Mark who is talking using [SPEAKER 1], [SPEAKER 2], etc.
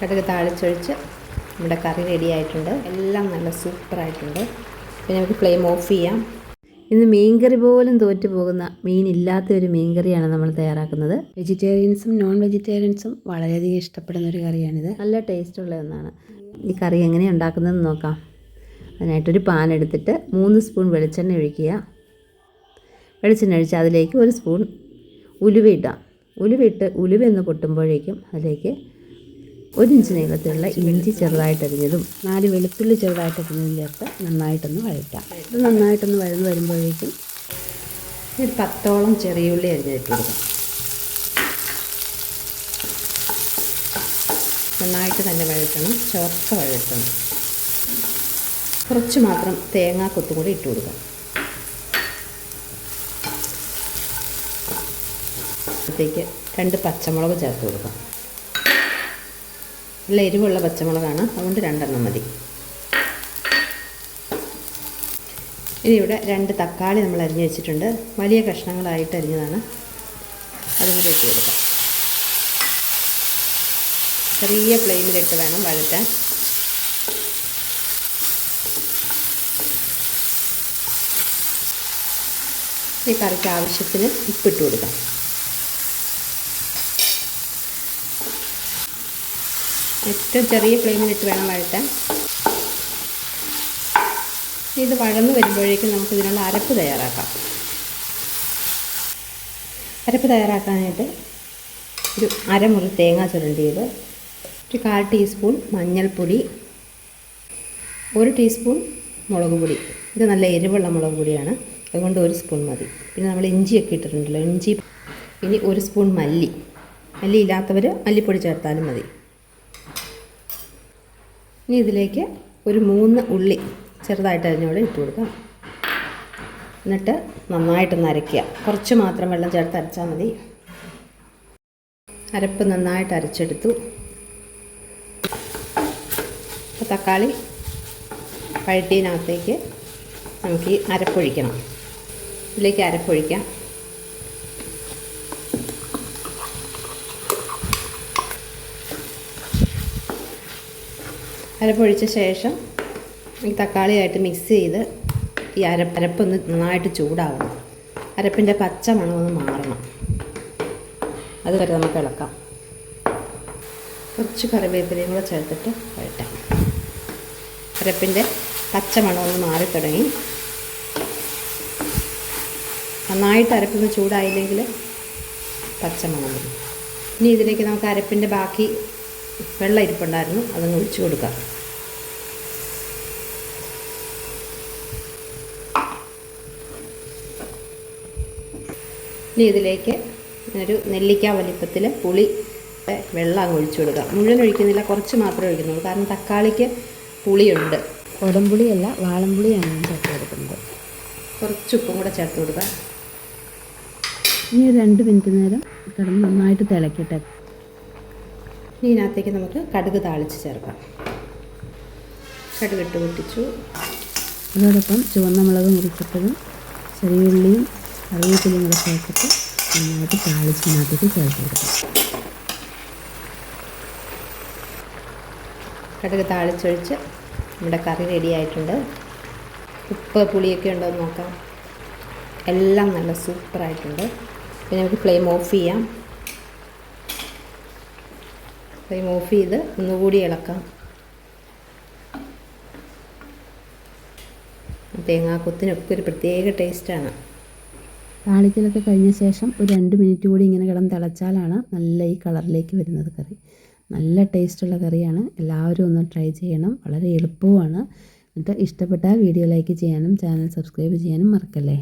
[SPEAKER 1] കടുക് താളിച്ചൊഴിച്ച് നമ്മുടെ കറി റെഡിയായിട്ടുണ്ട്. എല്ലാം നല്ല സൂപ്പറായിട്ടുണ്ട്. പിന്നെ നമുക്ക് ഫ്ലെയിം ഓഫ് ചെയ്യാം. ഇന്ന് മീൻകറി പോലും തോറ്റു പോകുന്ന മീനില്ലാത്ത ഒരു മീൻകറിയാണ് നമ്മൾ തയ്യാറാക്കുന്നത്. വെജിറ്റേറിയൻസും നോൺ വെജിറ്റേറിയൻസും വളരെയധികം ഇഷ്ടപ്പെടുന്ന ഒരു കറിയാണിത്. നല്ല ടേസ്റ്റുള്ള ഒന്നാണ്. ഈ കറി എങ്ങനെ ഉണ്ടാക്കുന്നതെന്ന് നോക്കാം. അതിനായിട്ടൊരു പാൻ എടുത്തിട്ട് മൂന്ന് സ്പൂൺ വെളിച്ചെണ്ണ ഒഴിക്കുക. വെളിച്ചെണ്ണ ഒഴിച്ച് അതിലേക്ക് ഒരു സ്പൂൺ ഉലുവ ഇടാം. ഉലുവ ഇട്ട് ഉലുവ എന്ന് പൊട്ടുമ്പോഴേക്കും അതിലേക്ക് ഒരു ഇഞ്ച് നീളത്തിലുള്ള ഇഞ്ചി ചെറുതായിട്ട് അരിഞ്ഞതും നാല് വെളുത്തുള്ളി ചെറുതായിട്ട് അരിഞ്ഞതും ചേർത്ത് നന്നായിട്ടൊന്ന് വഴറ്റാം. ഇത് നന്നായിട്ടൊന്ന് വഴന്ന് വരുമ്പോഴേക്കും ഒരു പത്തോളം ചെറിയ ഉള്ളി കൊടുക്കാം നന്നായിട്ട് തന്നെ വഴറ്റണം ചോർക്ക വഴറ്റണം. കുറച്ച് മാത്രം തേങ്ങാ കൊത്തും കൂടി ഇട്ട് കൊടുക്കാം. അപ്പോഴത്തേക്ക് രണ്ട് പച്ചമുളക് ചേർത്ത് കൊടുക്കാം. നല്ല എരിവുള്ള പച്ചമുളകാണ്. അതുകൊണ്ട് രണ്ടെണ്ണം മതി. ഇനി ഇവിടെ രണ്ട് തക്കാളി നമ്മൾ അരിഞ്ഞ് വെച്ചിട്ടുണ്ട്. വലിയ കഷ്ണങ്ങളായിട്ട് അരിഞ്ഞതാണ്. അതും കൂടി ഇട്ട് കൊടുക്കാം. ചെറിയ ഫ്ലെയിമിലിട്ട് വേണം വഴറ്റാൻ. ഈ കറിക്ക് ആവശ്യത്തിന് ഉപ്പിട്ട് കൊടുക്കാം. ഏറ്റവും ചെറിയ ഫ്ലെയിമിലിട്ട് വേണം വഴറ്റാൻ. ഇത് വഴന്ന് വരുമ്പോഴേക്കും നമുക്ക് ഇതിനുള്ള അരപ്പ് തയ്യാറാക്കാം. അരപ്പ് തയ്യാറാക്കാനായിട്ട് ഒരു അരമുറി തേങ്ങ ചുരണ്ടിയത് ഒരു കാൽ ടീസ്പൂൺ മഞ്ഞൾപ്പൊടി ഒരു ടീസ്പൂൺ മുളക് പൊടി. ഇത് നല്ല എരിവുള്ള മുളക് പൊടിയാണ് അതുകൊണ്ട് ഒരു സ്പൂൺ മതി. പിന്നെ നമ്മൾ ഇഞ്ചിയൊക്കെ ഇട്ടിട്ടുണ്ടല്ലോ ഇഞ്ചി. ഇനി ഒരു സ്പൂൺ മല്ലി. മല്ലി ഇല്ലാത്തവർ മല്ലിപ്പൊടി ചേർത്താലും മതി. ഇനി ഇതിലേക്ക് ഒരു മൂന്ന് ഉള്ളി ചെറുതായിട്ട് അതിനോട് ഇട്ട് കൊടുക്കാം. എന്നിട്ട് നന്നായിട്ട് അരയ്ക്കുക. കുറച്ച് മാത്രം വെള്ളം ചേർത്ത് അരച്ചാൽ മതി. അരപ്പ് നന്നായിട്ട് അരച്ചെടുത്തു. തക്കാളി പഴട്ടീനകത്തേക്ക് നമുക്ക് ഈ അരപ്പൊഴിക്കണം. ഇതിലേക്ക് അരപ്പൊഴിക്കാം. അരപ്പൊഴിച്ച ശേഷം ഈ തക്കാളിയായിട്ട് മിക്സ് ചെയ്ത് ഈ അരപ്പ് അരപ്പൊന്ന് നന്നായിട്ട് ചൂടാവണം. അരപ്പിന്റെ പച്ച മണമൊന്ന് മാറണം അതുവരെ നമുക്ക് ഇളക്കാം. കുറച്ച് കറിവേപ്പിലയും കൂടെ ചേർത്തിട്ട് വഴറ്റാം. അരപ്പിന്റെ പച്ച മണമൊന്ന് മാറിത്തുടങ്ങി. നന്നായിട്ട് അരപ്പൊന്ന് ചൂടായില്ലെങ്കിൽ പച്ചമണം ഇനി ഇതിലേക്ക് നമുക്ക് അരപ്പിന്റെ ബാക്കി വെള്ളം ഇരിപ്പുണ്ടായിരുന്നു അതങ്ങ് ഒഴിച്ചു കൊടുക്കാം. ഇനി ഇതിലേക്ക് ഒരു നെല്ലിക്ക വലിപ്പത്തിൽ പുളി വെള്ളം അങ്ങ് ഒഴിച്ചു കൊടുക്കുക മുഴുവൻ ഒഴിക്കുന്നില്ല കുറച്ച് മാത്രമേ ഒഴിക്കുന്നുള്ളൂ. കാരണം തക്കാളിക്ക് പുളിയുണ്ട്.
[SPEAKER 2] കുടംപുളിയല്ല വാളംപുളിയാണ് ഞാൻ ചേർത്ത് കൊടുക്കുന്നത്.
[SPEAKER 1] കുറച്ച് ഉപ്പും കൂടെ ചേർത്ത് കൊടുക്കുക
[SPEAKER 2] ഇനി ഒരു രണ്ട് മിനിറ്റ് നേരം കിടന്ന് നന്നായിട്ട് തിളക്കട്ടെ
[SPEAKER 1] ഇനി ഇതിനകത്തേക്ക് നമുക്ക് കടുക് താളിച്ച് ചേർക്കാം. കടുക് ഇട്ട് പൊട്ടിച്ചു.
[SPEAKER 2] അതോടൊപ്പം ചുവന്ന മുളക് ചെറിയ ഉള്ളിയും കറിവേപ്പിലയും കൂടെ ചേർത്തിട്ട് നന്നായിട്ട് താളിച്ചതിനകത്തേക്ക് ചേർത്ത് കൊടുക്കാം
[SPEAKER 1] കടുക് താളിച്ചൊഴിച്ച് നമ്മുടെ കറി റെഡിയായിട്ടുണ്ട് ഉപ്പ് പുളിയൊക്കെ ഉണ്ടോ എന്ന് നോക്കാം. എല്ലാം നല്ല സൂപ്പറായിട്ടുണ്ട് പിന്നെ നമുക്ക് ഫ്ലെയിം ഓഫ് ചെയ്യാം. ഫ്ലെയിം ഓഫ് ചെയ്ത് ഒന്നുകൂടി ഇളക്കാം. തേങ്ങാക്കൊത്തിനൊക്കെ ഒരു പ്രത്യേക ടേസ്റ്റാണ്.
[SPEAKER 2] താളിക്കലൊക്കെ കഴിഞ്ഞ ശേഷം ഒരു രണ്ട് മിനിറ്റ് കൂടി ഇങ്ങനെ കിടന്ന് തിളച്ചാലാണ് നല്ല ഈ കളറിലേക്ക് വരുന്നത് കറി. നല്ല ടേസ്റ്റുള്ള കറിയാണ്. എല്ലാവരും ഒന്ന് ട്രൈ ചെയ്യണം. വളരെ എളുപ്പവുമാണ്. എന്നിട്ട് ഇഷ്ടപ്പെട്ടാൽ വീഡിയോ ലൈക്ക് ചെയ്യാനും ചാനൽ സബ്സ്ക്രൈബ് ചെയ്യാനും മറക്കല്ലേ?